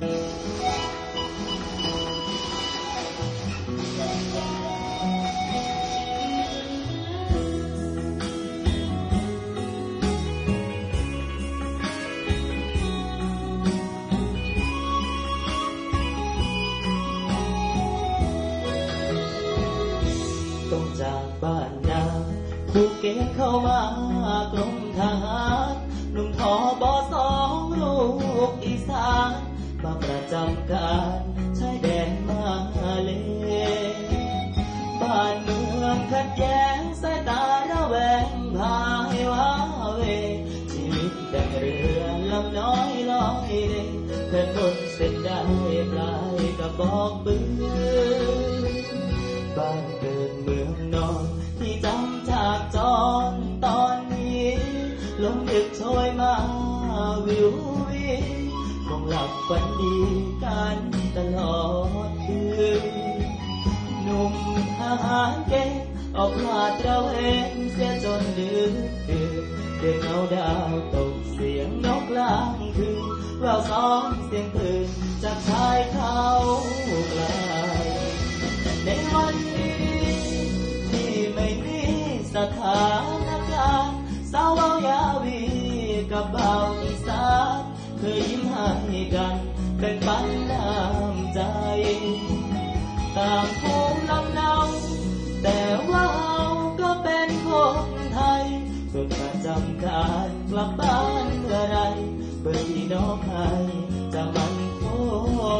ต้องจากบ้านนาผูกเกณฑ์เข้ามากรมทหารหนุ่มทอบอสองลูกอีสาน มาประจำการชายแดนมาเลบ้านเมืองขัดแย้งสายตาระแวงพายว้าเว ชีวิตดังเรือลำน้อยลอยเลถนนเส้นได้ปลายกระบอกปืน บฝันดีกันตลอดคืนหนุ่มทหารเก่งออกลาดตระเวนเสียจนดึกดื่นเดือนเงาดาวตกเสียงนกลางคืนแววซ้อมเสียงปืนจากชายเขาไกลในวันนี้ที่ไม่มีสถานการณ์สาวเว้ายาวีกับเบา อีสานเคยยิ้มให้กันแบ่งปันน้ำใจต่างภูมิลำเนาแต่ว่าเราก็เป็นคนไทยส่วนประจำการกลับบ้านเมื่อไรเบอร์ที่น้องให้จะมันโทร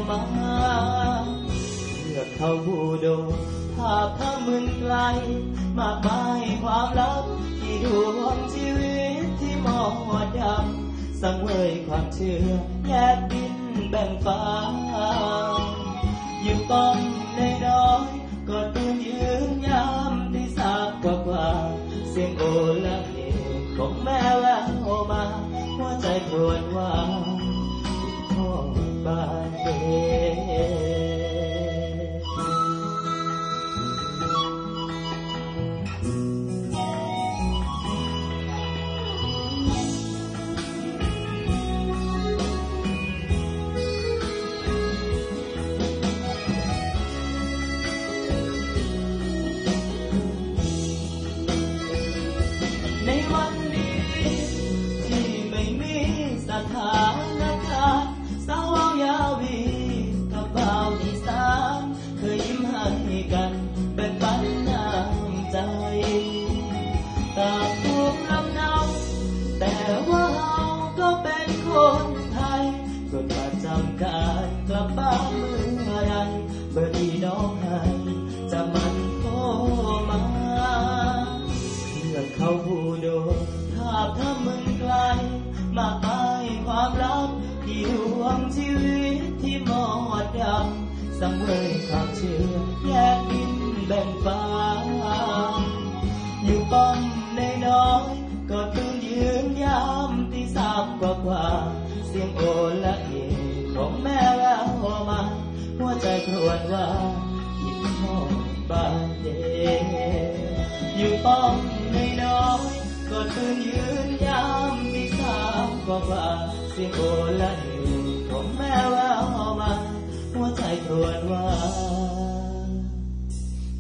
มาเลือเขาบูโดภาพถ้ามึนไกลมากมายความลับที่ดวงชีวิตที่มองดำสังเวย ความเชื่อแยกดินแบ่งฟ้าอยู่ป้อมในน้อ สังเวยความเชื่อแยกดินแบ่งฟ้า อยู่ป้อมในน้อยก็ตื่นยืนยามที่สามกว่ากว่า เสียงโอละเอของแม่แววมา หัวใจครวญว่าคิดทอดบ้านเดอยู่ป้อมในน้อยก็ตื่นยืนยามที่สามกว่ากว่า เสียงโอละเอของแม่แววมา ครวญว่า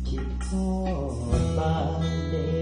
คิดทอดบ้านเด็ก